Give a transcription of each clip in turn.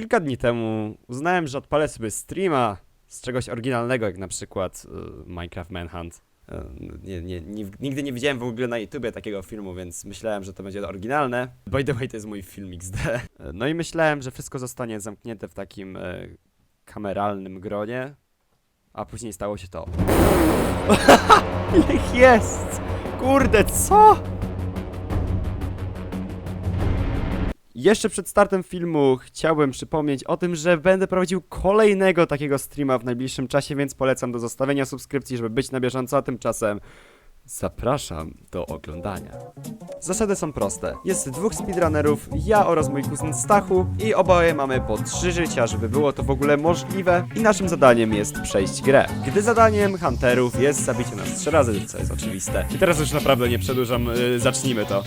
kilka dni temu uznałem, że odpalę sobie streama z czegoś oryginalnego, jak na przykład y, Minecraft Manhunt. Y, nie, nie, nigdy nie widziałem w ogóle na YouTubie takiego filmu, więc myślałem, że to będzie oryginalne. By the way, to jest mój film XD. No i myślałem, że wszystko zostanie zamknięte w takim y, kameralnym gronie, a później stało się to. Niech jest! Kurde, co? Jeszcze przed startem filmu chciałbym przypomnieć o tym, że będę prowadził kolejnego takiego streama w najbliższym czasie, więc polecam do zostawienia subskrypcji, żeby być na bieżąco, a tymczasem zapraszam do oglądania. Zasady są proste. Jest dwóch speedrunnerów, ja oraz mój kuzyn Stachu i oboje mamy po trzy życia, żeby było to w ogóle możliwe i naszym zadaniem jest przejść grę. Gdy zadaniem hunterów jest zabicie nas trzy razy, co jest oczywiste. I teraz już naprawdę nie przedłużam, yy, zacznijmy to.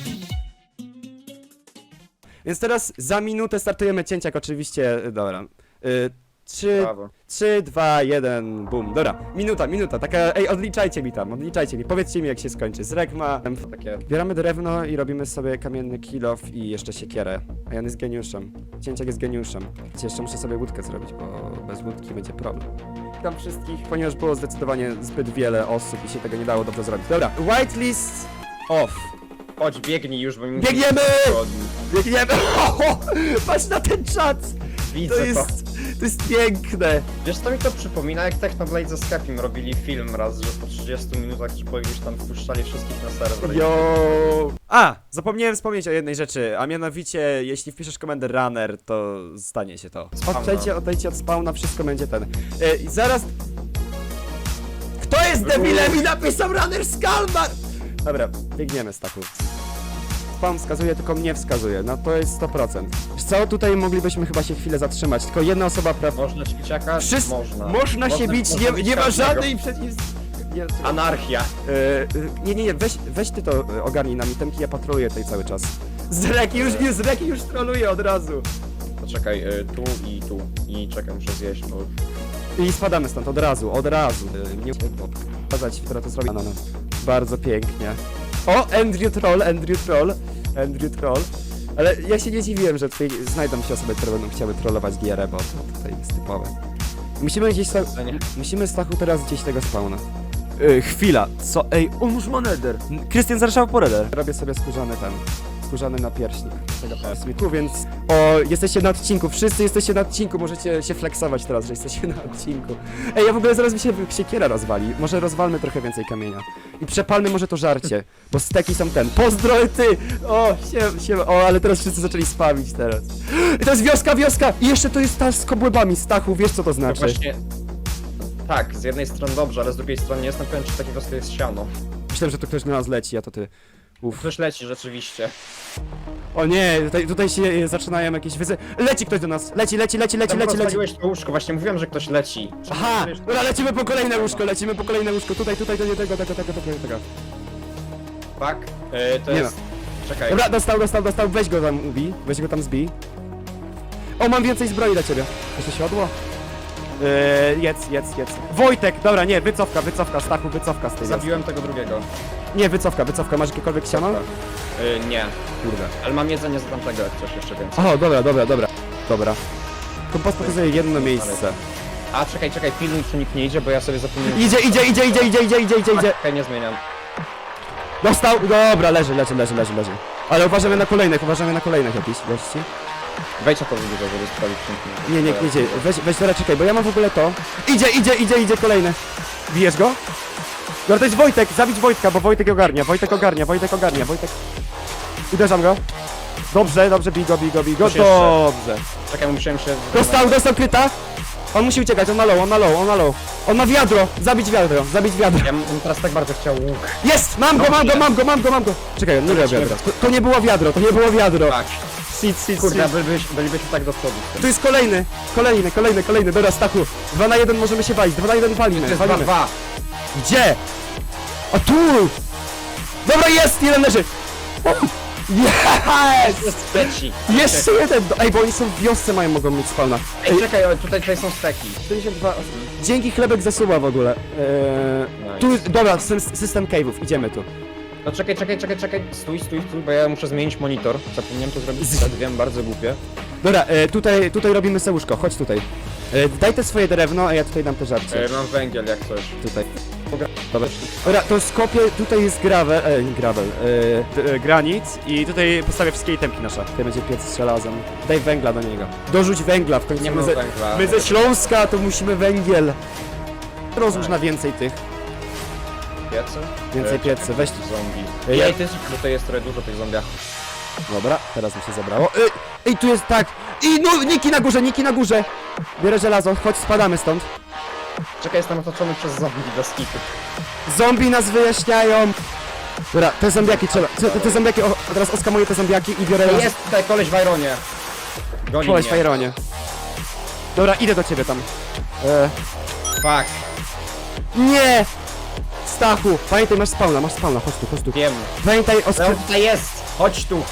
Więc teraz za minutę startujemy cięciak oczywiście, y, dobra. Y, trzy, Brawo. 3, 2, 1, boom. Dobra, minuta, minuta, taka, ej, odliczajcie mi tam, odliczajcie mi, powiedzcie mi jak się skończy. Z regma, Takie. bieramy drewno i robimy sobie kamienny kilof i jeszcze siekierę. A Jan jest geniuszem. Cięciak jest geniuszem. Jeszcze muszę sobie łódkę zrobić, bo bez łódki będzie problem. Witam wszystkich, ponieważ było zdecydowanie zbyt wiele osób i się tego nie dało dobrze zrobić. Dobra, whitelist off. Chodź, biegnij już, bo mi Biegniemy! Chodzi. Biegniemy! O, patrz na ten czat! Widzę To to. jest, to jest piękne! Wiesz co mi to przypomina, jak Technoblade ze Skepim robili film raz, że po 30 minutach czy po iluś tam wpuszczali wszystkich na serwer. Yo! A! Zapomniałem wspomnieć o jednej rzeczy, a mianowicie, jeśli wpiszesz komendę runner, to stanie się to. Odejście, odejdźcie od spawna, wszystko będzie ten. E, I zaraz... Kto jest debilem i napisał runner Skalmar? Dobra, biegniemy z Spawn wskazuje, tylko mnie wskazuje, no to jest 100%. Wiesz co, tutaj moglibyśmy chyba się chwilę zatrzymać, tylko jedna osoba pra... Można ćwiciaka? Wszyscy... Można. Można się bić, nie, nie ma każdego. żadnej przeciw... Nie, Anarchia. E, e, nie, nie, nie, weź, weź ty to e, ogarnij na mitemki, ja patroluję tutaj cały czas. Z reki już, już, z reki już troluję od razu. To czekaj, y, tu i tu. I czekaj, muszę zjeść, bo... I spadamy stąd od razu, od razu. E, nie pokazać, która to zrobi. No, no, no. Bardzo pięknie. O, Andrew Troll, Andrew Troll, Andrew Troll. Ale ja się nie dziwiłem, że tutaj znajdą się osoby, które będą chciały trollować gierę, bo to tutaj jest typowe. Musimy gdzieś... Sta- Jedzenie. musimy Stachu teraz gdzieś tego spawna. Yy, chwila, co? Ej, on już ma nether. Krystian zaryszał po nether. Robię sobie skórzany ten, skórzany napierśnik tego pasmiku, więc... O, jesteście na odcinku, wszyscy jesteście na odcinku, możecie się flexować teraz, że jesteście na odcinku. Ej, ja w ogóle zaraz mi się siekiera rozwali, może rozwalmy trochę więcej kamienia. I przepalmy może to żarcie, bo steki są ten. Pozdro ty! O, się, się, o, ale teraz wszyscy zaczęli spawić teraz. I to jest wioska, wioska! I jeszcze to jest ta z kobłębami, Stachu, wiesz co to znaczy? właśnie... Tak, z jednej strony dobrze, ale z drugiej strony nie jestem pewien, czy takiego jest siano. Myślałem, że to ktoś na nas leci, a to ty. Uff. Ktoś leci rzeczywiście. O nie, tutaj, tutaj się e, zaczynają jakieś wyzy... Leci ktoś do nas! Leci, leci, leci, leci, Tam leci, leci! rozwaliłeś to łóżko, właśnie mówiłem, że ktoś leci. Aha! Dobra, lecimy po kolejne łóżko, lecimy po kolejne łóżko. Tutaj, tutaj, do tego, tego, tego, tego, tego. Tak? Y, to Nie jest... Czekaj. Dobra, dostał, dostał, dostał, weź go tam ubij, weź go tam zbij. O, mam więcej zbroi dla ciebie. Jeszcze siodło? Yy, jedz, jedz, jedz. Wojtek, dobra, nie, wycofka, wycofka, Stachu, wycofka z tej wioski. Zabiłem tego drugiego. Nie, wycofka, wycofka, masz jakiekolwiek siano? Y, yy, nie, Kurde. ale mam jedzenie za tamtego, jak coś jeszcze więcej. O, dobra, dobra, dobra. Dobra. Kompas pokazuje jedno miejsce. A czekaj, czekaj, pilnuj, czy nikt nie idzie, bo ja sobie zapomniałem. Idzie, idzie, idzie, idzie, idzie, idzie, idzie, idzie, idzie. Czekaj, nie zmieniam. Dostał, dobra, leży, leży, leży, leży, leży. Ale uważamy na kolejnych, uważamy na kolejnych jakichś gości. Wejdź o to wybiegł, żeby spalić czynki. Nie, nie, nie idzie. Weź, weź teraz czekaj, bo ja mam w ogóle to. Idzie, idzie, idzie, idzie kolejny. Bijesz go? Dobra, to jest Wojtek, zabić Wojtka, bo Wojtek ogarnia, Wojtek ogarnia, Wojtek ogarnia, Wojtek... Uderzam go. Dobrze, dobrze, bij go, bij go, bij go, jeszcze. dobrze. Czekaj, musiałem się... Dostał, dostał kryta. On musi uciekać, on ma low, on ma low, on ma low. On ma wiadro, zabić wiadro, zabić wiadro. Ja bym teraz tak bardzo chciał łuk. Jest! Mam go, mam go, mam go, mam go, mam go! Czekaj, nie było Lecimy. wiadro. To, to nie było wiadro, to nie było wiadro. Tak. Sit, sit, Kurde, sit. bylibyśmy, bylibyśmy tak do przodu. Tu jest kolejny, kolejny, kolejny, kolejny. Dobra, Stachu. 2 na 1 możemy się walić, 2 na 1 To walimy, jest walimy. 2-2. Gdzie? A tu! Dobra, jest! Jeden leży! O, Yes! Jest. Jeszcze jeden! Ej, bo oni są w wiosce, mają, mogą mieć spawna. Ej, czekaj, o, tutaj, tutaj są steki. 42... Dzięki chlebek zasuwa w ogóle. Eee, tu, dobra, sys- system cave'ów, idziemy tu. No czekaj, czekaj, czekaj, czekaj. Stój, stój, stój, bo ja muszę zmienić monitor. Zapomniałem to zrobić, tak wiem, bardzo głupie. Dobra, e, tutaj, tutaj robimy se łóżko, chodź tutaj. E, daj te swoje drewno, a ja tutaj dam te żarcie. E, mam węgiel jak coś. Tutaj. Dobra. Dobra, to skopię, tutaj jest gravel, e, nie gravel, e, e, granit i tutaj postawię wszystkie itemki nasze. Tutaj będzie piec z żelazem. Daj węgla do niego. Dorzuć węgla w końcu. Nie my, ze, węgla. my ze Śląska to musimy węgiel. Rozłóż na więcej tych. Piecy? Więcej E, piecy, czekaj, weź- Zombie. Ej, Ej, ty, tutaj jest trochę dużo tych zombiaków. Dobra, teraz mi się zabrało. Ej, ej tu jest tak. I no, Niki na górze, Niki na górze. Biorę żelazo, chodź spadamy stąd. Czekaj, jestem otoczony przez zombie do skitu. Zombie nas wyjaśniają. Dobra, te zombiaki trzeba. Te, te zombiaki, o, teraz oskamuję te zombiaki i biorę Ej, Jest tutaj koleś w Ironie. Goni Koleś w mnie. Ironie. Dobra, idę do ciebie tam. E, Fuck, nie! Stachu, pamiętaj, masz spawna, masz spawna, chodź tu, chodź tu. wiem. Pamiętaj o No skry... tutaj jest! Chodź tu!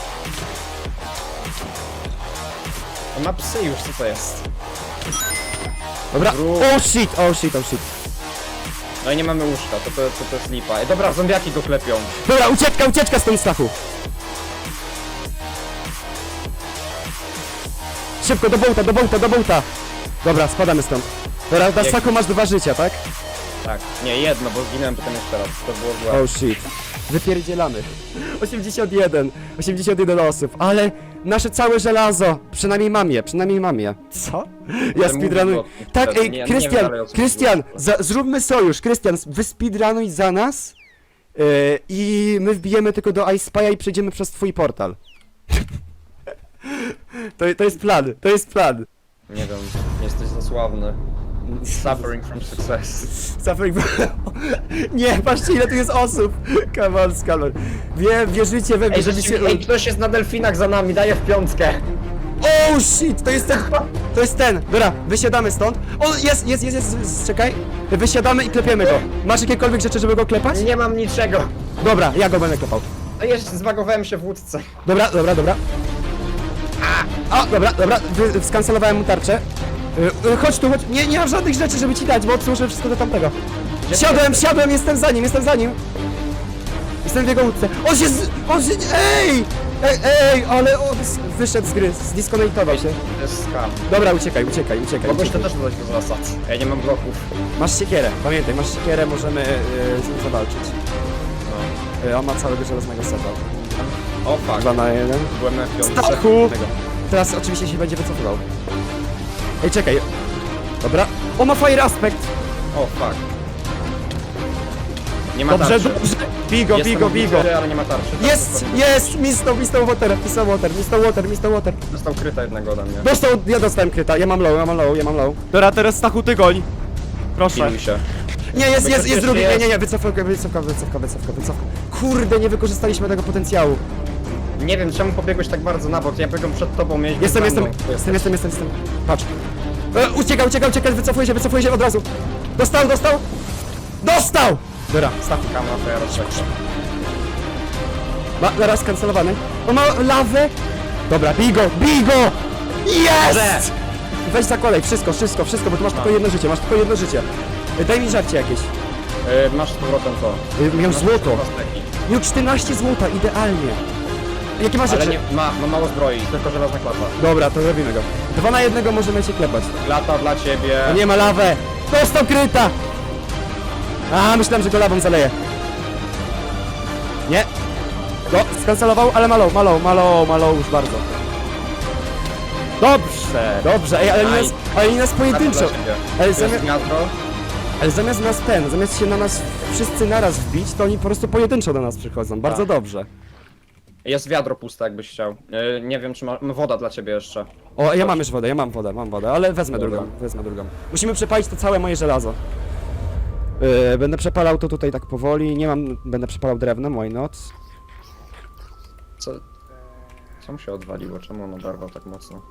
On ma psy już, co to jest? Dobra, Zrób. oh shit, oh shit, oh shit. No i nie mamy łóżka, to, to, to, to jest lipa. Dobra, zombiaki go klepią. Dobra, ucieczka, ucieczka stąd, Stachu. Szybko, do bołta, do bołta, do bołta. Dobra, spadamy stąd. Dobra, na Stachu masz dwa życia, tak? Tak, nie, jedno, bo zginąłem potem jeszcze raz. To było złe. Oh shit. Wypierdzielamy. 81. 81 osób, ale nasze całe żelazo. Przynajmniej mam je, przynajmniej mam je. Co? Ja Ale speedrunuję. mówię o tym Tak, ej, nie- nie wiem Krystian, dalej, o co Krystian, chodziło. za, zróbmy sojusz. Krystian, wy speedrunuj za nas yy, i my wbijemy tylko do iSpy'a i przejdziemy przez twój portal. to, to jest plan, to jest plan. Nie wiem, jesteś za sławny. Suffering from success. Suffering Nie, patrzcie ile tu jest osób. Come on, Skalor. Wie, wierzycie we mnie, Ej, żeby się... ej, ktoś jest na delfinach za nami, daję w piątkę. Oh shit, to jest ten, to jest ten. Dobra, wysiadamy stąd. O, jest, jest, jest, jest, czekaj. Wysiadamy i klepiemy go. Masz jakiekolwiek rzeczy, żeby go klepać? Nie mam niczego. Dobra, ja go będę klepał. No jeszcze zwagowałem się w łódce. Dobra, dobra, dobra. A, dobra, dobra, wy, skancelowałem mu tarczę. Y, y, chodź tu, chodź. Nie, nie mam żadnych rzeczy, żeby ci dać, bo odsłużę wszystko do tamtego. Siadłem, siadłem, jestem za nim, jestem za nim. Jestem w jego łódce. On się z... On się... Ej! Ej, ej, ale on s- wyszedł z gry, zdiskonektował się. To jest skam. Dobra, uciekaj, uciekaj, uciekaj. Mogłeś to uciekaj. też dodać do zasad. Ja nie mam bloków. Masz siekierę, pamiętaj, masz siekierę, możemy y, z nim zawalczyć. No. Y, on ma całego żelaznego seta. O fuck, 2 na 1. byłem na piątce. Stachu! Teraz oczywiście się będzie wycofywał. Ej, czekaj. Dobra. O, ma fire aspect! O fuck. Nie ma Dobrze, tarczy. dobrze. Bigo, Jestem bigo, bigo. ale nie ma tarczy. Jest, jest! Mr. Mr. Water, Mr. Water, Mr. Water, Mr. Water. Dostał kryta jednego ode mnie. Dostał, ja dostałem kryta, ja mam low, ja mam low, ja mam low. Dobra, teraz Stachu, ty goń. Proszę. Się. Nie, jest, jest, jest drugi, nie, nie, nie, wycofka, wycofka, wycofka, wycofka, wycofka. Kurde, nie wykorzystaliśmy tego potencjału. Nie wiem czemu pobiegłeś tak bardzo na bok, ja biegłem przed tobą, miałeś Jestem, jestem, jestem, jestem, jestem, jestem. Patrz. E, ucieka, ucieka, ucieka, wycofuje się, wycofuje się od razu. Dostał, dostał! Dostał! Dobra, Stachu. Kamera twoja rozszerza. Ma, zaraz skancelowany. On ma lawę. Dobra, bij go, bij go! Jest! Weź za kolej, wszystko, wszystko, wszystko, bo tu masz tylko jedno życie, masz tylko jedno życie. E, Daj mi żarcie jakieś. Yy, masz z powrotem to. E, Miał złoto. Miał 14 złota, idealnie. Jakie masz Ale rzeczy? nie, ma, ma mało zbroi, tylko żelazna klata. Dobra, to robimy go. Dwa na jednego możemy cię klepać. Klata dla ciebie. A nie ma lawę! Dostał kryta! A, myślałem, że go lawą zaleje. Nie. Go, skancelował, ale malo, malo, malo, malo już bardzo. Dobrze, dobrze, ej, ale nie nas, ale nie nas pojedynczo. dla ciebie. Ale jest zamiast, gniazdo. ale zamiast nas ten, zamiast się na nas wszyscy naraz wbić, to oni po prostu pojedynczo do nas przychodzą. Bardzo Tak. dobrze. Jest wiadro puste, jakbyś chciał. Yy, nie wiem, czy ma... Woda dla ciebie jeszcze. O, ja mam już wodę, ja mam wodę, mam wodę, ale wezmę Dobra. drugą, wezmę drugą. Musimy przepalić to całe moje żelazo. Yy, będę przepalał to tutaj tak powoli, nie mam, będę przepalał drewnem, why not? Co? Co mu się odwaliło? Czemu on oberwał tak mocno?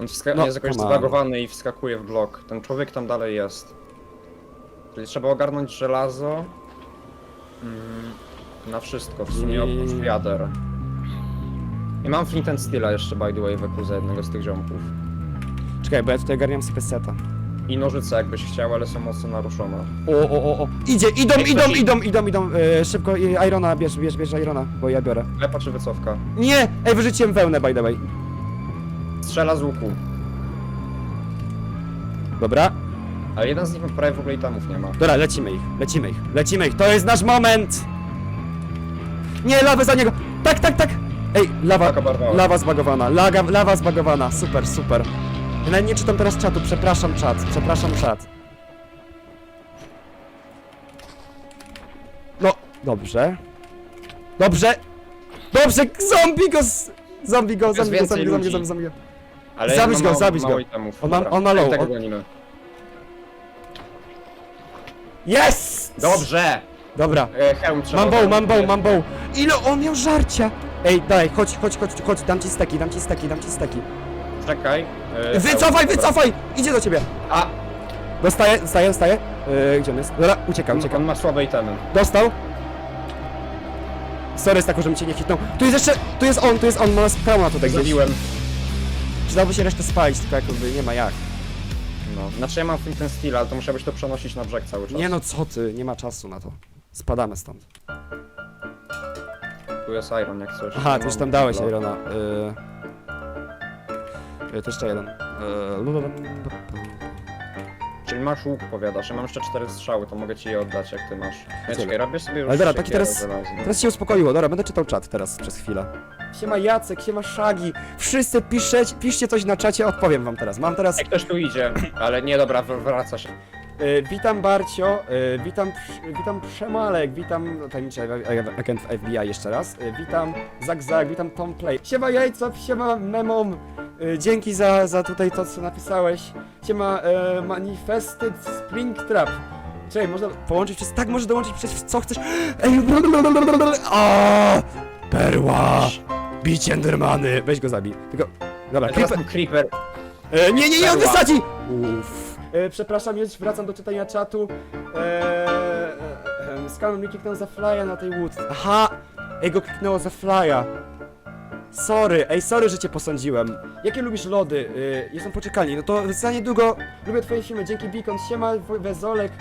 On wska- No, jest jakoś come on. zbagowany i wskakuje w blok. Ten człowiek tam dalej jest. Czyli trzeba ogarnąć żelazo. Mm, na wszystko, w sumie oprócz wiader. I mam flint and steela jeszcze by the way wokół za jednego z tych ziomków. Czekaj, bo ja tutaj ogarniam sobie seta. I nożyce jakbyś chciał, ale są mocno naruszone. O, o, o, o. Idzie, idą, Ej, idą, ktoś- idą, idą, idą, yy, szybko, Irona, bierz, bierz, bierz Irona, bo ja biorę. Lepa czy wycofka? Nie! Ej, wyrzuciłem wełnę, by the way. Strzela z łuku. Dobra. Ale jeden z nich prawie w ogóle itemów nie ma. Dobra, lecimy ich, lecimy ich, lecimy ich, to jest nasz moment! Nie, lawę za niego! Tak, tak, tak! Ej, lawa, lawa zbagowana, laga, lawa zbagowana, super, super. Ja nawet nie czytam teraz czatu, przepraszam czat, przepraszam czat. No, dobrze. Dobrze! Dobrze, zombie go z... Zombie go, zombie go, więcej zombie go, zombie ludzi. go, zombie go. Ale Zabić go, mało, zabić mało go. Itemów. On ma- Dobra. on ma low, Tak on- gonimy. Yes! Dobrze! Dobra. E, hełm trzeba Mam bow, mam bow, mam bow. Ile on miał żarcia? Ej, daj, chodź, chodź, chodź, chodź, dam ci steki, dam ci steki, dam ci steki. Czekaj. E, Wycofaj, hełm, dobra. wycofaj! Idzie do ciebie. A! Dostaje, dostaje, dostaje. Yy, gdzie on jest? Dobra, ucieka, On, ucieka. on ma słabe itemy. Dostał. Sorry, Staku, żebym cię nie hitnął. Tu jest jeszcze, tu jest on, tu jest on, ma sprawna tutaj gdzieś. Zabiłem. Przydałoby się resztę spalić, tylko jakby nie ma jak. No. Znaczy ja mam w tym ten styl, ale to musiałbyś to przenosić na brzeg cały czas. Nie no, co ty, nie ma czasu na to. Spadamy stąd. Tu jest Iron jak coś. Aha, ty już tam dałeś bloku. Irona. Yy... To jeszcze jeden. Yy... Czyli masz łuk, powiadasz. Ja mam jeszcze cztery strzały, to mogę ci je oddać, jak ty masz. Ja czekaj, robię sobie już Ale dobra, taki siekierę teraz- żelazną. Teraz się uspokoiło, dobra, będę czytał czat teraz przez chwilę. Siema Jacek, siema Szagi, wszyscy piszecie, piszcie coś na czacie, odpowiem wam teraz. Mam teraz, Jak ktoś tu idzie, ale nie, dobra, wr- wraca się. Y, witam Barcio, y, witam, Prz- witam Przemalek, witam tajemniczy ag- agent FBI jeszcze raz, y, witam Zak Zak, witam Tom Play, siema Jajco, siema Memom, dzięki za, za tutaj to co napisałeś, siema y, Manifested Springtrap. Czekaj, można połączyć przez... Tak, może dołączyć przez co chcesz. Ej, a, Perła! Bić Endermany! Weź go zabij. Tylko... Dobra, teraz creeper... creeper. E, nie, nie, nie, on Perła. wysadzi! Uff. E, przepraszam, już wracam do czytania czatu. E, e, e, Skalon mi kliknął za flya na tej łódce. Aha! Ej, go kliknęło za flya. Sorry, ej, sorry, że cię posądziłem. Jakie lubisz lody? Y, jestem poczekalni. No to za niedługo lubię twoje filmy. Dzięki Beacon, siema, Wezolek.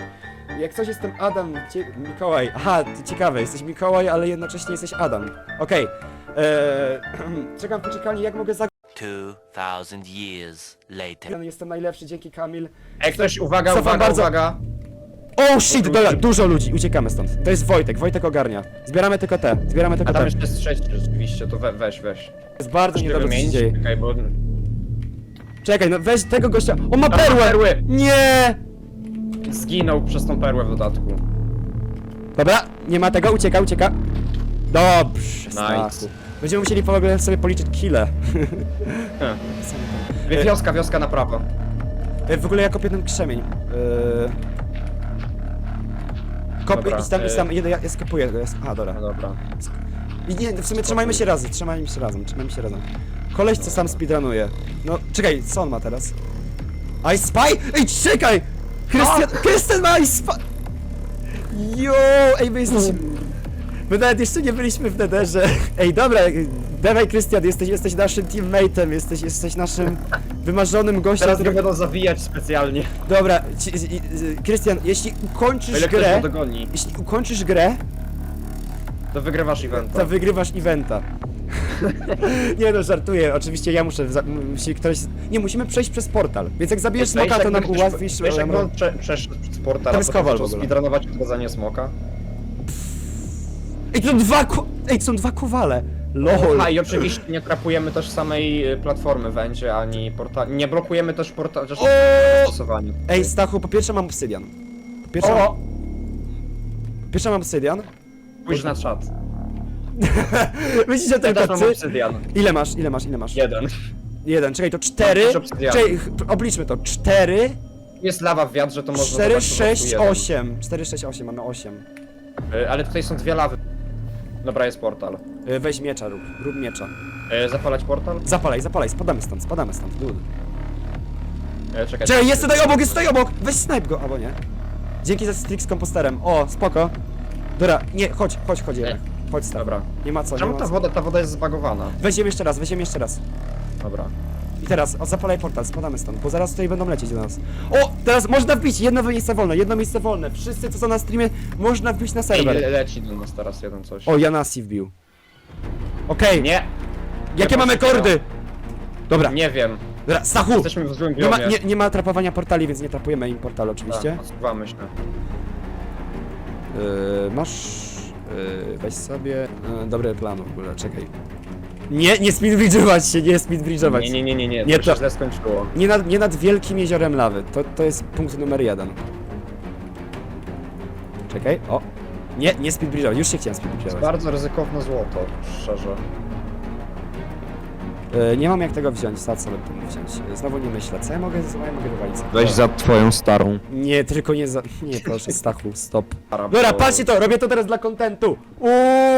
Jak coś jestem Adam, cie, Mikołaj. Aha, ciekawe, jesteś Mikołaj, ale jednocześnie jesteś Adam. Okej. Eee, Czekam w poczekalni, jak mogę zagrać? 2000 years later. Jestem najlepszy, dzięki Kamil. Ej, ktoś, uwaga, Cofam uwaga, bardzo. uwaga. Oh shit, dobra, dużo ludzi, uciekamy stąd. To jest Wojtek, Wojtek ogarnia. Zbieramy tylko te, zbieramy tylko A tam te. jeszcze jest trzeci rzeczywiście, to we, weź, weź. Jest bardzo Chcesz niedobrze, co się wymienić? dzieje. Czekaj, bo... Czekaj, no weź tego gościa. On ma Tam ma perłę! perły. Nie! Zginął przez tą perłę w dodatku. Dobra, nie ma tego, ucieka, ucieka. Dobrze, Nice. Stachu. Będziemy musieli w ogóle sobie policzyć kile. Wie- Wioska, wioska na prawo. E, W ogóle ja kopię ten krzemień. Yy... Kop, Dobra, idź tam, e- tam, jedę, ja, ja skapuję go, ja sk- A, dobra. No dobra. I nie, w sumie trzymajmy się razem, trzymajmy się razem, trzymajmy się razem. Koleś, co sam speedrunuje. No, czekaj, co on ma teraz? I spy? Ej, czekaj! Krystian, Krystian ma I spy! Jo, ej, my jesteśmy... My nawet jeszcze nie byliśmy w Nederze. Ej, dobra, dawaj Krystian, jesteś, jesteś naszym teammate'em, jesteś, jesteś naszym wymarzonym gościem. Teraz go którego- będą zawijać specjalnie. Dobra, ci- i- i- Krystian, jeśli O ukończysz ile ktoś grę, go dogoni, jeśli ukończysz grę, to wygrywasz eventa. to wygrywasz eventa. nie no, żartuję, oczywiście ja muszę, za- musi ktoś, nie, musimy przejść przez portal, więc jak zabijesz smoka, to nam ułatwisz... Wiesz, jak em, on prze, przeszedł z portala, w ogóle. speedrunować odrodzenie smoka. Ej, to dwa ku... Ej, to są dwa kowale! LOL! A i oczywiście nie trapujemy też samej y, platformy wędzie, ani porta... Nie blokujemy też portalu, też O! stosowanie. Ej, Stachu, po pierwsze mam obsydian. Po pierwsze, mam, O! po pierwsze mam obsydian. Spójrz na czat. Widzicie Ja tylko też mam ty? obsydian. Ile masz, ile masz, ile masz? Jeden. Jeden, czekaj, to cztery. Obsydian. Czekaj, ch- obliczmy to. Cztery, Jest lawa w wiadrze, to można cztery, dodać po prostu sześć, jeden. osiem. Cztery, sześć, osiem, mamy osiem. Y, Ale tutaj są dwie lawy. Dobra, jest portal. Y, Weź miecza, rób, rób miecza. Y, Zapalać portal? Zapalaj, zapalaj, spadamy stąd, spadamy stąd, dud. Y, Czekaj. Czekaj, jest tutaj obok, jest tutaj obok! Weź snipe go, albo nie. Dzięki za strik z komposterem. O, spoko. Dobra, nie, chodź, chodź, chodź. Chodź stąd. Dobra. Nie ma co, nie Czemu ma ta co. woda, ta woda jest zbagowana? Weźmiemy jeszcze raz, weźmiemy jeszcze raz. Dobra. I teraz, o, zapalaj portal, spadamy stąd, bo zaraz tutaj będą lecieć do nas. O, teraz można wbić, jedno miejsce wolne, jedno miejsce wolne. Wszyscy, co są na streamie, można wbić na Ej, serwer. le leci do nas teraz jeden coś. O, Janasi wbił. Okej, Nie! jakie mamy kordy? Dobra, Nie wiem. dobra, Stachu! Jesteśmy w złym Nie ma, biomie. nie, nie ma trapowania portali, więc nie trapujemy im portalu oczywiście. Tak, odsuwamy się. Yy, masz... Yy, weź sobie... Yy, dobry plan w ogóle, czekaj. Nie, nie speedbridge'ować się, nie speedbridge'ować. Nie, nie, nie, nie, nie, Nie, to, to- się źle skończyło. Nie nad, nie nad wielkim jeziorem lawy. To, to jest punkt numer jeden. Czekaj, o. Nie, nie speedbridge'ować, już się chciałem To jest speedbridge'ować. bardzo ryzykowne złoto, szczerze. Yy, nie mam jak tego wziąć, za co bym to wziąć? Znowu nie myślę, co ja mogę, co ja mogę wywalić? Weź za twoją starą. Nie, tylko nie za... Nie, proszę, Stachu, stop. Dobra, patrzcie to, robię to teraz dla kontentu. Uuuu!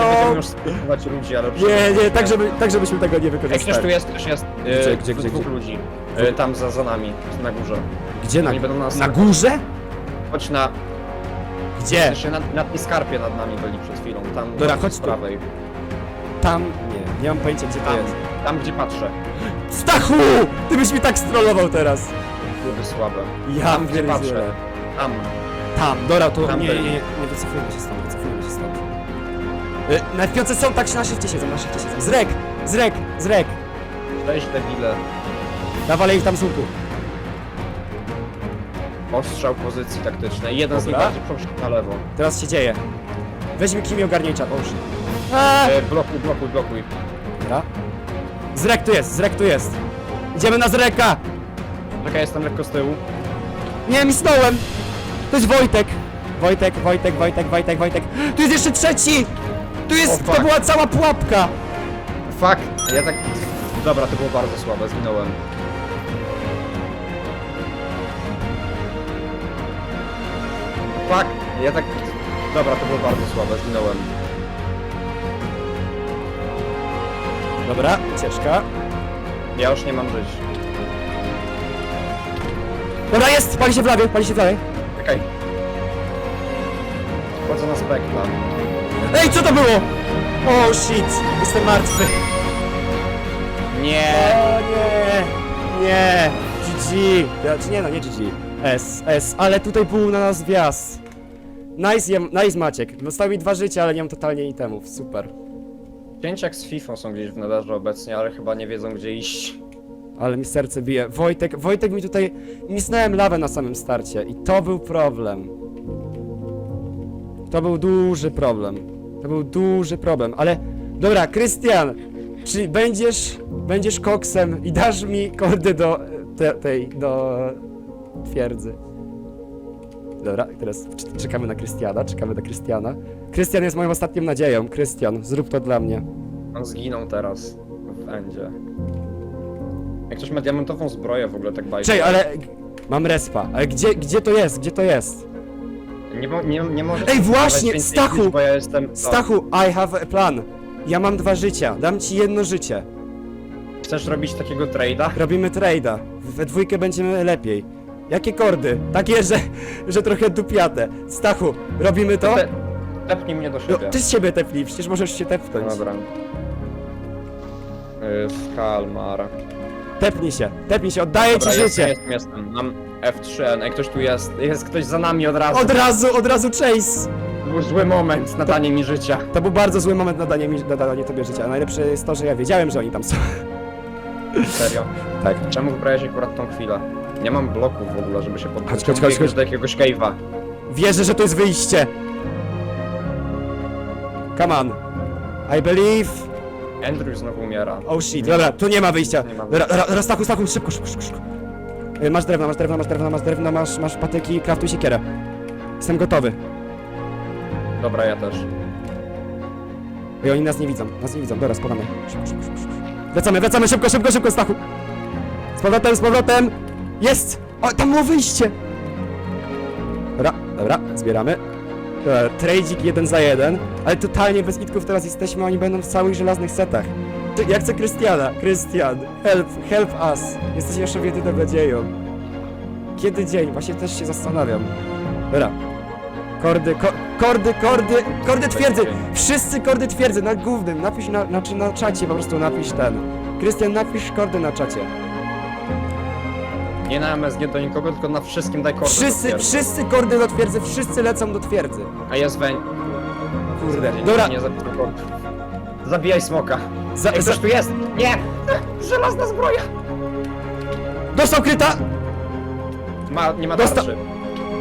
Nie Jo! będziemy już spróbować ludzi, ale... Nie, nie, tak, żeby, tak żebyśmy tego nie Ej, ktoś tu wykorzystali. jest, ktoś jest. Gdzie, Yy, gdzie, gdzie, dwóch gdzie? ludzi. Yy, tam za, za nami, na górze. Gdzie na, Oni będą nas... na górze? Chodź na... Gdzie? Jeszcze na, na tej skarpie nad nami byli przed chwilą, tam Dobra, po chodź tu. prawej. Tam? Nie, nie mam pojęcia gdzie to Tam, jest. tam gdzie patrzę. Stachu! Ty byś mi tak strollował teraz. Były słabe. Ja Tam, gdzie pierdzielę. patrzę. Tam. Tam, dobra, to Tam nie, nie, byli. nie, nie wycofujemy się stąd, wycofujemy się stąd. Y, na piące są tak na szybcie siedzą, na szybcie siedzą. Zrek! Zrek! Zrek! Cześć debile. Dawalej ich tam z łuku. Ostrzał pozycji taktycznej. Jeden z nich Dobra. bardziej poszedł na lewo. Teraz się dzieje. Weźmy kimi ogarniaj czat. O, shit. Eee! E, blokuj, blokuj, blokuj. Dobra. Zrek tu jest, Zrek tu jest. Idziemy na Zreka! Czekaj, jestem lekko z tyłu. Nie, misnąłem! To jest Wojtek! Wojtek, Wojtek, Wojtek, Wojtek, Wojtek. Tu jest jeszcze trzeci! Tu jest, to była cała pułapka! Fuck! Ja tak... Dobra, to było bardzo słabe, zginąłem. Fuck! Ja tak... Dobra, to było bardzo słabe, zginąłem. Dobra, ucieczka. Ja już nie mam żyć. Dobra, jest! Pali się w lawie, pali się w lawie. Czekaj. Wchodzę na spektra. Ej, co to było? O, shit! Jestem martwy. Nie! O nie! Nie! GG! Znaczy nie no, nie GG. S, S, ale tutaj był na nas wjazd. Nice, jem- nice Maciek. Zostały mi dwa życia, ale nie mam totalnie itemów. Super. Cięcia jak z FIFA są gdzieś w nederze obecnie, ale chyba nie wiedzą gdzie iść. Ale mi serce bije. Wojtek, Wojtek mi tutaj... Misnąłem lawę na samym starcie i to był problem. To był duży problem. To był duży problem, ale... Dobra, Krystian, czy będziesz... Będziesz koksem i dasz mi kordy do... Te, tej... do... twierdzy. Dobra, teraz czekamy na Krystiana, czekamy na Krystiana. Krystian jest moją ostatnią nadzieją. Krystian, zrób to dla mnie. On zginął teraz. W endzie. Jak ktoś ma diamentową zbroję w ogóle tak bajka. Czej, ale... Mam respa, ale gdzie, gdzie to jest? Gdzie to jest? Nie, mo- nie, nie możesz Ej, właśnie, dawać więcej Stachu! niż, Bo ja jestem... o, Stachu, I have a plan. Ja mam dwa życia, dam ci jedno życie. Chcesz robić takiego trade'a? Robimy trade'a. We dwójkę będziemy lepiej. Jakie kordy? Takie, że, że trochę dupiate. Stachu, robimy to? Te, tepnij mnie do No, siebie. ty z siebie tepnij, przecież możesz się tepnąć. Dobra. Yy, Kalmar. Tepnij się, tepnij się, oddaję Dobra, ci jestem, życie. jestem, jestem. Mam F3N. Ej, ktoś tu jest. Jest ktoś za nami od razu. Od razu, od razu chase. To był zły moment na danie mi życia. To był bardzo zły moment na danie, mi, na danie tobie życia. A najlepsze jest to, że ja wiedziałem, że oni tam są. Serio. Tak. Czemu wybrałeś akurat tą chwilę? Nie mam bloków w ogóle, żeby się podnieść. Chodź, chodź, chodź. do jakiegoś cave'a. Wierzę, że to jest wyjście. Come on. I believe. Andrew znowu umiera. Oh shit, dobra, tu nie ma wyjścia. Nie ma Dobra, szybko, szybko, szybko, szybko. Y, Masz drewno, masz drewno, masz drewno, masz drewno, masz, masz patyki, kraftuj siekierę. Jestem gotowy. Dobra, ja też. I oni nas nie widzą, nas nie widzą, dobra, spadamy. Szybko, szybko, szybko, szybko. Wracamy, wracamy, szybko, szybko, szybko, Stachu. Z powrotem, z powrotem. Jest! O, tam było wyjście. Dobra, dobra, zbieramy. Dobra, tradezik jeden za jeden, ale totalnie bez itków teraz jesteśmy, oni będą w całych żelaznych setach. Ty, Ja chcę Krystiana, Krystian, help, help us. Jesteś naszą jedyną nadzieją. Kiedy dzień? Właśnie też się zastanawiam. Dobra. Kordy, ko kordy, kordy, kordy twierdzy! Wszyscy kordy twierdzy na głównym, napisz na, znaczy na czacie po prostu napisz ten. Krystian, napisz kordy na czacie. Nie na MSG do nikogo, tylko na wszystkim daj kordy. Wszyscy, wszyscy kordy do twierdzy, wszyscy lecą do twierdzy. A jest weń. kurde. Nie, Dobra, Nie, zabij tylko. Zabijaj smoka. za, Ej, za, ktoś tu jest! Nie! Żelazna zbroja! dostał kryta! Ma, nie ma Dostał- tarczy.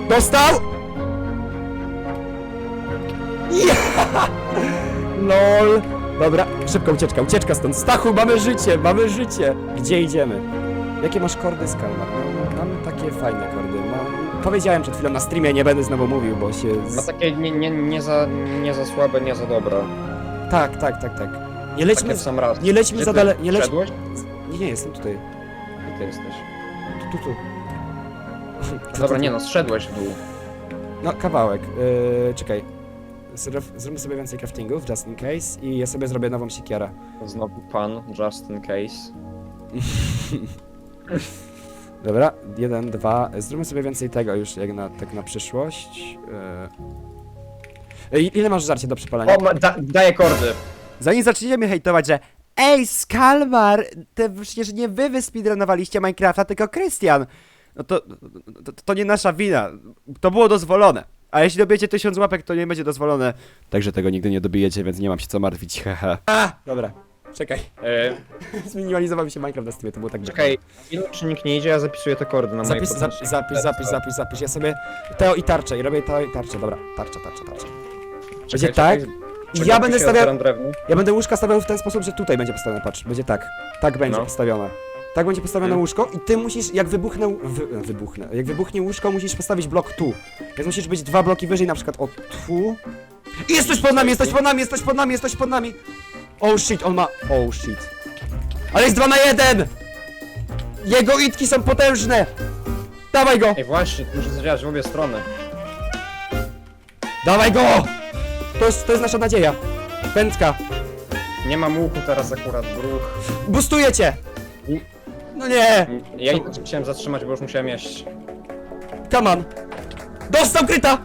Dostał! Ja! LOL! Dobra, szybka ucieczka, ucieczka stąd. Stachu, mamy życie, mamy życie! Gdzie idziemy? Jakie masz kordy, Skalmar? Mam, mam takie fajne kordy. Mam... Powiedziałem przed chwilą na streamie, nie będę znowu mówił, bo się... Ma Z... takie nie, nie, nie, za, nie za słabe, nie za dobre. Tak, tak, tak, tak. Nie lećmy, Takie w sam raz. nie lećmy Gdzie za ty daleko, nie lećmy... Wszedłeś? Nie, nie, jestem tutaj. Gdzie ty jesteś? Tu, tu, tu. Tu, Dobra, tu, nie tu. no, zszedłeś w dół. No, kawałek. Yy, czekaj. Zróbmy sobie więcej craftingów, just in case, i ja sobie zrobię nową siekierę. Znowu pan, just in case. Dobra, jeden, dwa. Zróbmy sobie więcej tego już, jak na, tak na przyszłość. Yy. I- Ile masz żarcie do przepalania? O, ma, da, daję kordy. Zanim zaczniecie mnie hejtować, że Ej, Skalmar, te przecież nie wy wyspeedrunowaliście Minecrafta, tylko Krystian. No to, to, to nie nasza wina. To było dozwolone. A jeśli dobijecie tysiąc łapek, to nie będzie dozwolone. Także tego nigdy nie dobijecie, więc nie mam się co martwić, hehe. Dobra. Czekaj. E, Zminimalizował mi się Minecraft na Steamie, to było tak czekaj, nikt nie idzie, ja zapisuję te kordy na mojej Zapis, zapis, podręczniku. zapis, zapis, zapis, zapis. Ja sobie Teo i tarczę i robię Teo i tarczę. Dobra, tarcza, tarcza, tarcza. Będzie tak? I Czekaj, ja tu będę się stawiał, otwieram drewno. ja będę łóżka stawiał w ten sposób, że tutaj będzie postawione, patrz, będzie tak. Tak będzie No. postawione. Tak będzie postawione Mhm. łóżko i ty musisz, jak wybuchnę, wy, wybuchnę, jak wybuchnie łóżko, musisz postawić blok tu. Więc musisz być dwa bloki wyżej, na przykład o tu. I jesteś pod nami, jesteś pod nami, jesteś pod nami, jesteś pod nami. Oh shit, on ma, oh shit. Ale jest dwa na jeden! Jego itki są potężne! Dawaj go! Ej, właśnie, muszę zadziałać w obie strony. Dawaj go! To jest, to jest nasza nadzieja. Pętka. Nie mam łuku teraz akurat, bruch. Bustuję cię! No nie! Ja i tak chciałem zatrzymać, bo już musiałem jeść. Come on! Dostał kryta!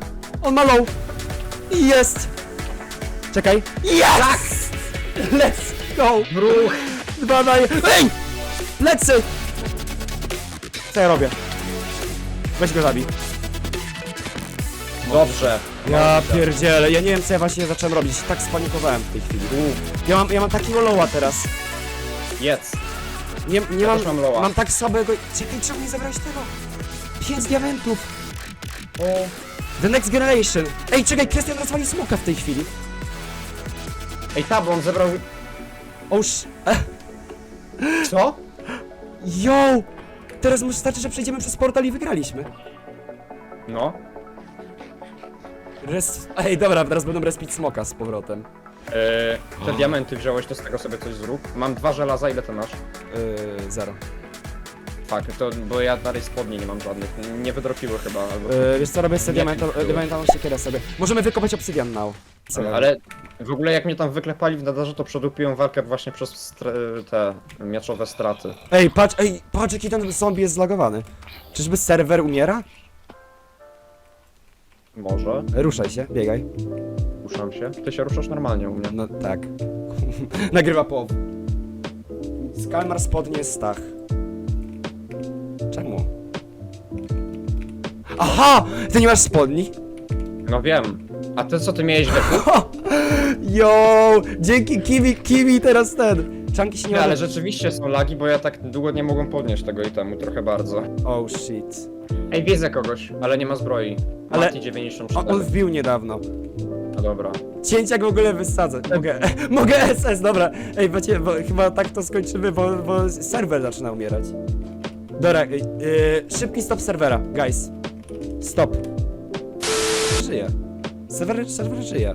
On ma low! Jest! Czekaj. Yes! Let's go! Bruch! Dwa na je- Ej! Lecy! Co ja robię? Weź go zabij. Dobrze. Ja pierdzielę, ja nie wiem co ja właśnie zacząłem robić. Tak spanikowałem w tej chwili. Ja mam, ja mam takiego lowa teraz. Jedz. Nie, nie mam, też mam loa. mam tak słabego... Czekaj, czemu nie zabrałeś tego? Pięć diamentów! O. The Next Generation! Ej, czekaj, Krystian rozwali smoka w tej chwili. Ej, ta, bo on zebrał... O sz... eh, Co? Yo! Teraz może starczy, że przejdziemy przez portal i wygraliśmy. No. Res... Ej, dobra, teraz będą respić smoka z powrotem. Eee, te diamenty wziąłeś, to z tego sobie coś zrób. Mam dwa żelaza, ile ty masz? Yy, zero. Fuck, to, bo ja dalej spodni nie mam żadnych. Nie wydropiły chyba, albo... Yy, wiesz co, robię sobie diamento- były? diamentową siekierę sobie. Możemy wykopać obsydian now. Ale w ogóle jak mnie tam wyklepali w nadarze, to przedupiłem walkę właśnie przez str- te mieczowe straty. Ej, patrz, ej, patrz jaki ten zombie jest zlagowany. Czyżby serwer umiera? Może. Ruszaj się, biegaj. Ruszam się. Ty się ruszasz normalnie u mnie. No tak. Nagrywa połowę. Skalmar spodnie Stach. Czemu? Aha! Ty nie masz spodni? No wiem. A ty co ty miałeś we Yo! Dzięki Kiwi, Kiwi teraz ten. Czanki się nie ale rzeczywiście są lagi, bo ja tak długo nie mogłem podnieść tego itemu, trochę bardzo. Oh shit. Ej, widzę kogoś, ale nie ma zbroi. Ale- Mati A 94. on wbił niedawno. No dobra. Cięciak w ogóle wysadzę. Mogę, mogę SS, dobra. Ej, wiecie, bo chyba tak to skończymy, bo, bo serwer zaczyna umierać. Dobra, yy, szybki stop serwera, guys. Stop. Żyje. Serwer, serwer żyje.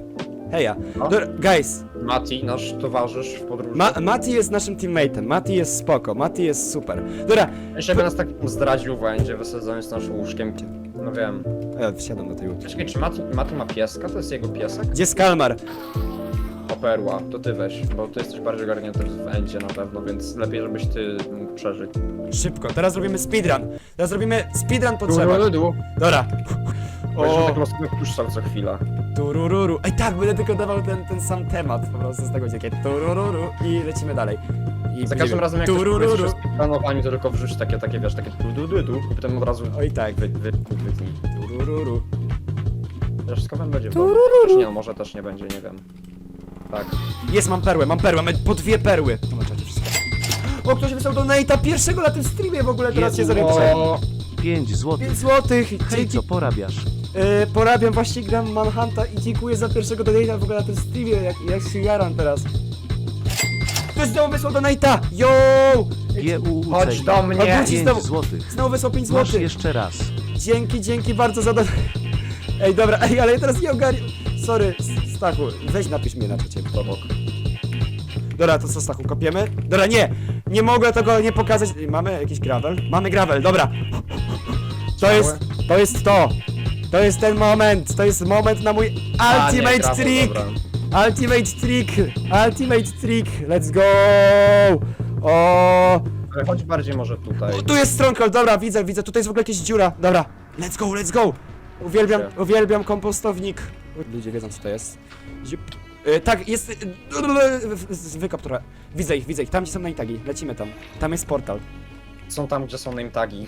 Heja. No. Dobra, guys, Mati, nasz towarzysz w podróży. Ma Mati jest naszym teammateem, Mati jest spoko, Mati jest super. Dobra, Jeszcze by nas tak zdradził będzie, wysadzając naszym łóżkiem. No wiem. e, wsiadam do tej łódki. Czekaj, czy Mati, Mati ma pieska? To jest jego piesek? Gdzie jest Kalmar? O perła, to ty weź, bo ty jesteś bardziej ogarnięty w endzie na pewno, więc lepiej, żebyś ty mógł przeżyć. Szybko, teraz robimy speedrun. Teraz robimy speedrun po drzewach. Dobra. O, tak losowy puszczał co chwila. turururu. Ej tak, będę tylko dawał ten, ten sam temat po prostu z tego dzięki. Turururu i lecimy dalej. I Za każdym razem jak ktoś powie coś o planowaniu, to tylko wrzuć takie, takie wiesz, takie tu du du du i potem od razu Oj tak. wy, wy, wy, wy. Turururu. Chociaż skopem będzie w domu. Chociaż nie, no, może też nie będzie, nie wiem. Tak. Jest, mam perłę, mam perłę, mam po dwie perły. To macie wszystko. O, ktoś wysłał do Nate'a pierwszego na tym streamie w ogóle, teraz się Jezu, zorientowałem. O, 5 złotych. 5 złotych, Hej, dzięki, co porabiasz? Yy, porabiam, właśnie gram Manhunta i dziękuję za pierwszego donate'a w ogóle na tym streamie, jak, jak się jaram teraz. Ktoś znowu wysłał do Nate'a, yo! Chodź do mnie! Odwrócić 5 znowu. złotych. Znowu wysłał 5 Masz złotych. jeszcze raz. Dzięki, dzięki bardzo za don... Ej, dobra, ej, ale ja teraz nie ogarniam. Sorry, S- Stachu, weź napisz mnie na czacie w obok. Dobra, to co Stachu, kopiemy? Dobra, nie! Nie mogę tego nie pokazać. Ej, Mamy jakiś gravel? Mamy gravel, dobra. To jest, to jest to. To jest ten moment, to jest moment na mój A, nie, ultimate brawo, trick. dobra. Ultimate trick, ultimate trick, let's go! O, Ale chodź bardziej może tutaj. o, tu jest stronghold, dobra, widzę, widzę, tutaj jest w ogóle jakaś dziura, dobra. Let's go, let's go! Uwielbiam, uwielbiam kompostownik. Ludzie wiedzą co to jest. Ziup. Y, tak, jest... y, y, Wykop trochę. Widzę ich, widzę ich, tam gdzie są najtagi, lecimy tam. Tam jest portal. Są tam, gdzie są name tagi.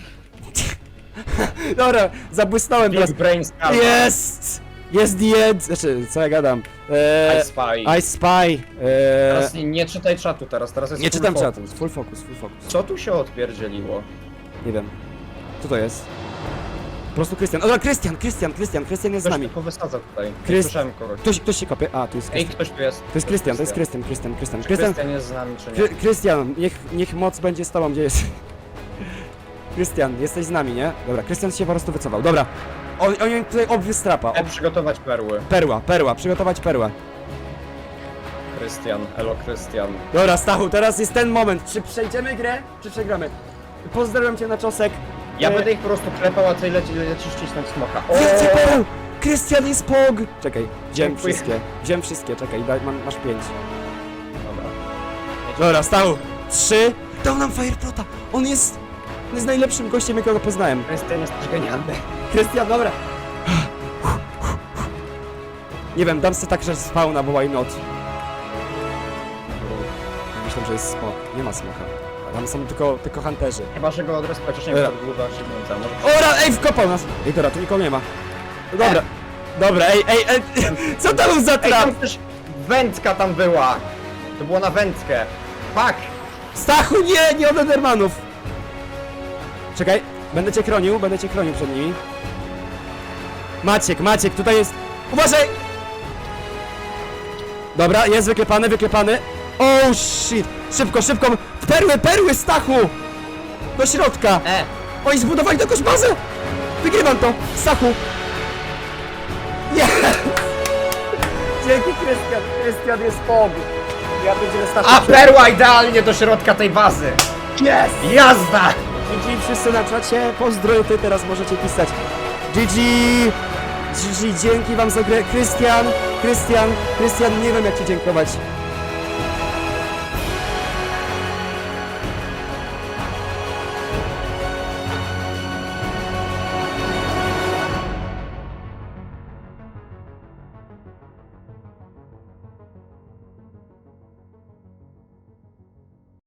Dobra, zabłysnąłem teraz. Big Brain Scar. Jest! Jest the end! Znaczy, co ja gadam? I Eee, spy. I spy. Eee, Teraz nie, nie czytaj czatu teraz, teraz jest nie full czytam focus. czatu. Full focus, full focus. Co tu się odpierdzieliło? Nie wiem. Co to jest? Po prostu Krystian. O, dobra, Krystian, Krystian, Krystian, Krystian jest z Ktoś nami. tylko wysadza tutaj. Nie słyszałem kogoś. Ktoś, ktoś się kopie. A, tu jest Ej, Krystian. ktoś tu jest. To jest Krystian, to jest Krystian, Krystian, Krystian. Czy Krystian, Krystian jest z nami, czy nie? Kry- Krystian, niech, niech moc będzie z tobą, gdzie jest. Krystian, jesteś z nami, nie? Dobra, Krystian się po prostu wycofał. Dobra. On, on tutaj obwiózł trapa. Ob... przygotować perły. Perła, perła, przygotować perłę. Krystian, elo Krystian. Dobra, Stachu, teraz jest ten moment. Czy przejdziemy grę, czy przegramy? Pozdrawiam cię na czosek. Ja E, będę ich po prostu klepał, a ty leci, lecisz cisnąć smoka. O! Więcej pereł! Krystian jest pog! Czekaj, wziąłem Dziękuję. wszystkie. Wziąłem wszystkie, czekaj, daj, mam, masz pięć. Dobra. Dobra, Stachu. Trzy. Dał nam Fireprota. On jest... On jest najlepszym gościem, jakiego poznałem. Krystian jest też genialny. Krystian, dobra. Nie wiem, dam sobie tak, że spawna, bo why not? Myślę, że jest smok. Nie ma smoka. Tam są tylko, tylko hunterzy. Chyba, że go chociaż nie Dobra. wiem, Może Ora, ej, wkopał nas! Ej, dobra, tu nikogo nie ma. Dobra. Dobra, ej, ej, ej, co tam za Ej, trap? tam też wędka tam była! To było na wędkę. Fuck! Stachu, nie, nie od Endermanów! Czekaj, będę cię chronił, będę cię chronił przed nimi. Maciek, Maciek, tutaj jest... Uważaj! Dobra, jest wyklepany, wyklepany. Oh shit! Szybko, szybko! Perły, perły, Stachu! Do środka! E! Oni zbudowali jakąś bazę! Wygrywam to! Stachu! Nie! Dzięki Krystian! Krystian jest pog! Ja będziemy Stachu A perła idealnie do środka tej bazy! Yes! Jazda! GG wszyscy na czacie, pozdrowy, ty teraz możecie pisać. GG! GG, dzięki wam za grę. Krystian, Krystian, Krystian, nie wiem jak ci dziękować.